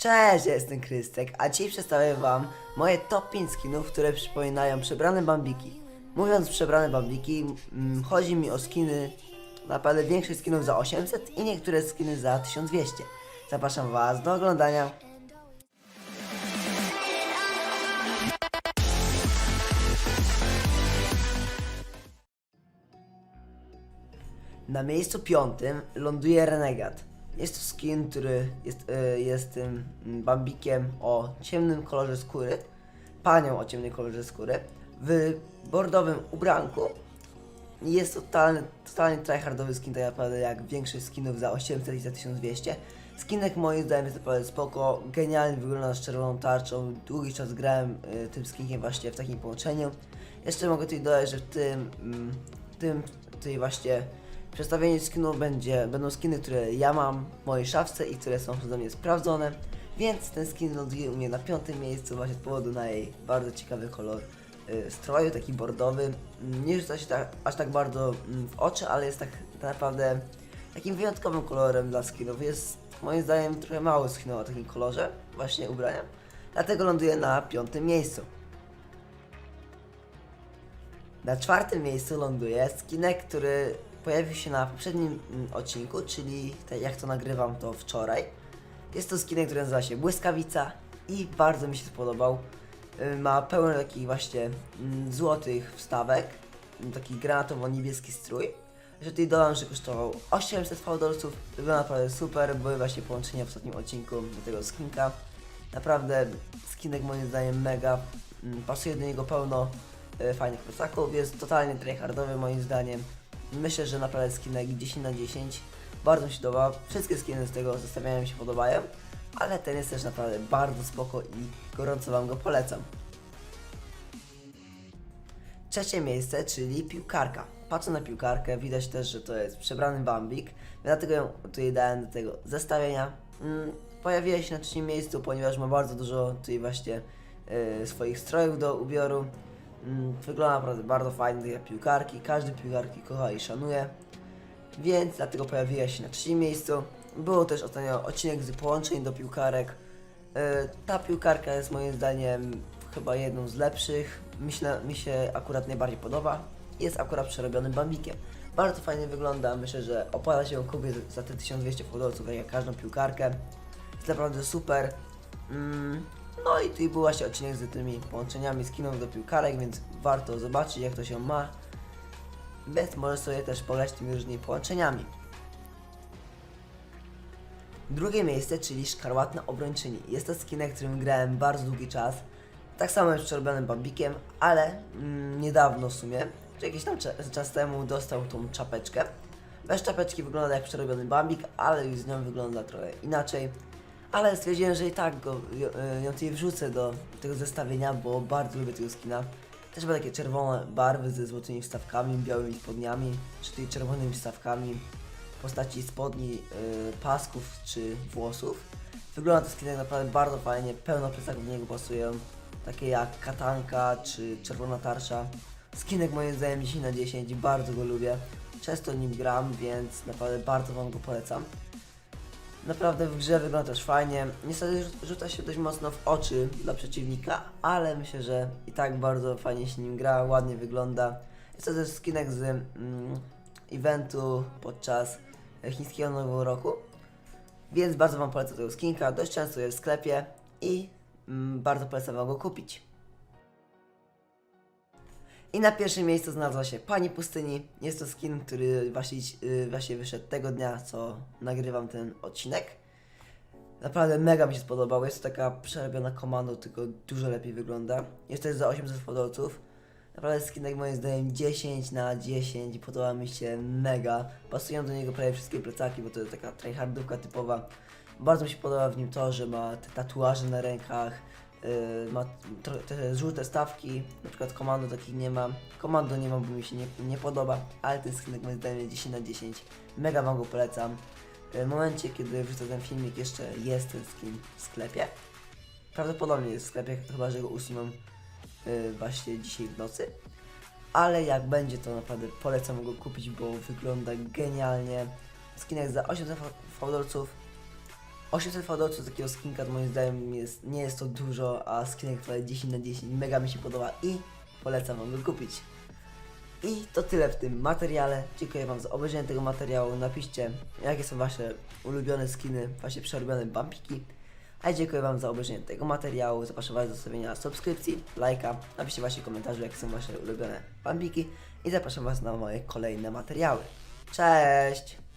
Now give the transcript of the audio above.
Cześć, ja jestem Krystek, a dzisiaj przedstawię wam moje top 5 skinów, które przypominają przebrane bambiki. Mówiąc przebrane bambiki, mm, chodzi mi o skiny, naprawdę większość skinów za 800 i niektóre skiny za 1200. Zapraszam was do oglądania. Na miejscu piątym ląduje Renegat. Jest to skin, który jest, e, jest tym bambikiem o ciemnym kolorze skóry, panią o ciemnym kolorze skóry, w bordowym ubranku. Jest totalny, totalnie tryhardowy skin, tak naprawdę jak większość skinów za 800 i za 1200. Skinek moim zdaniem jest naprawdę spoko, genialnie wygląda z czerwoną tarczą. Długi czas grałem y, tym skinkiem właśnie w takim połączeniu. Jeszcze mogę tutaj dodać, że w tym, mm, tym tutaj właśnie przedstawieniu skinu będzie, będą skiny, które ja mam w mojej szafce i które są przeze mnie sprawdzone. Więc ten skin ląduje u mnie na piątym miejscu właśnie z powodu na jej bardzo ciekawy kolor y, stroju, taki bordowy. Nie rzuca się tak, aż tak bardzo mm, w oczy, ale jest tak naprawdę takim wyjątkowym kolorem dla skinów. Jest moim zdaniem trochę mało skinów o takim kolorze właśnie ubrania. Dlatego ląduje na piątym miejscu. Na czwartym miejscu ląduje skinek, który pojawił się na poprzednim mm, odcinku, czyli jak to nagrywam to wczoraj. Jest to skinek, który nazywa się Błyskawica i bardzo mi się spodobał. Y, Ma pełno takich właśnie mm, złotych wstawek, mm, taki granatowo-niebieski strój. Że tutaj dodam, że kosztował 800 fałdolców. Wygląda naprawdę super, były właśnie połączenia w ostatnim odcinku do tego skinka. Naprawdę skinek moim zdaniem mega, pasuje do niego pełno e, fajnych plecaków, jest totalnie tryhardowy moim zdaniem. Myślę, że naprawdę skinek 10 na 10 bardzo mi się podoba. Wszystkie skiny z tego zestawienia mi się podobają, ale ten jest też naprawdę bardzo spoko i gorąco Wam go polecam. Trzecie miejsce, czyli piłkarka. Patrzę na piłkarkę, widać też, że to jest przebrany bambik, dlatego ją tutaj dałem do tego zestawienia. Mm, pojawiła się na trzecim miejscu, ponieważ ma bardzo dużo tutaj właśnie e, swoich strojów do ubioru. Mm, wygląda naprawdę bardzo fajnie te piłkarki, każdy piłkarki kocha i szanuje, więc dlatego pojawiła się na trzecim miejscu. Było też ostatnio odcinek z połączeń do piłkarek. E, ta piłkarka jest moim zdaniem chyba jedną z lepszych. Myślę, mi się akurat najbardziej podoba. Jest akurat przerobionym bambikiem. Bardzo fajnie wygląda. Myślę, że opłaca się kupić za te 1200 fudolców, jak każdą piłkarkę. Jest naprawdę super. Mm, no i tutaj był właśnie odcinek z tymi połączeniami skinów do piłkarek, więc warto zobaczyć jak to się ma. Więc możesz sobie też pograć tymi różnymi połączeniami. Drugie miejsce, czyli Szkarłatna Obrończyni. Jest to skinek, którym grałem bardzo długi czas. Tak samo jest przerobionym bambikiem, ale mm, niedawno w sumie, czy jakiś tam cza- czas temu dostał tą czapeczkę. Bez czapeczki wygląda jak przerobiony bambik, ale już z nią wygląda trochę inaczej. Ale stwierdziłem, że i tak go, ją- ją tutaj wrzucę do tego zestawienia, bo bardzo lubię tego skina. Też ma takie czerwone barwy ze złotymi wstawkami, białymi spodniami, czy tutaj czerwonymi wstawkami w postaci spodni, y, pasków czy włosów. Wygląda to skinek naprawdę bardzo fajnie, pełno plecaków do niego pasują, takie jak katanka czy czerwona tarcza. Skinek moim zdaniem 10 na 10, bardzo go lubię. Często nim gram, więc naprawdę bardzo Wam go polecam. Naprawdę w grze wygląda też fajnie. Niestety rzu- rzuca się dość mocno w oczy dla przeciwnika, ale myślę, że i tak bardzo fajnie się nim gra, ładnie wygląda. Jest to też skinek z mm, eventu podczas chińskiego Nowego Roku, więc bardzo Wam polecam tego skinka. Dość często jest w sklepie i mm, bardzo polecam Wam go kupić. I na pierwszym miejscu znalazła się Pani Pustyni. Jest to skin, który właśnie, yy, właśnie wyszedł tego dnia, co nagrywam ten odcinek. Naprawdę mega mi się spodobał. Jest to taka przerobiona komando, tylko dużo lepiej wygląda. Jest też za 800 fodolców. Naprawdę skinek moim zdaniem 10 na 10 podoba mi się mega. Pasują do niego prawie wszystkie plecaki, bo to jest taka tryhardówka typowa. Bardzo mi się podoba w nim to, że ma te tatuaże na rękach, ma tro- te żółte stawki, na przykład komando takich nie ma. Komando nie ma, bo mi się nie, nie podoba, ale ten skinek moim zdaniem 10 na 10. Mega wam go polecam. W momencie, kiedy wrzucę ten filmik, jeszcze jest ten skin w sklepie. Prawdopodobnie jest w sklepie, chyba że go usuną yy, właśnie dzisiaj w nocy. Ale jak będzie, to naprawdę polecam go kupić, bo wygląda genialnie. Skinek za 800 fa- fałdolców. 800 fodowców z takiego skinka moim zdaniem jest, nie jest to dużo, a skinek to 10 na 10 mega mi się podoba i polecam wam go kupić. I to tyle w tym materiale. Dziękuję wam za obejrzenie tego materiału. Napiszcie jakie są wasze ulubione skiny, wasze przerobione bumpiki. A dziękuję wam za obejrzenie tego materiału. Zapraszam was do zostawienia subskrypcji, lajka. Napiszcie wasze komentarze jakie są wasze ulubione bumpiki. I zapraszam was na moje kolejne materiały. Cześć!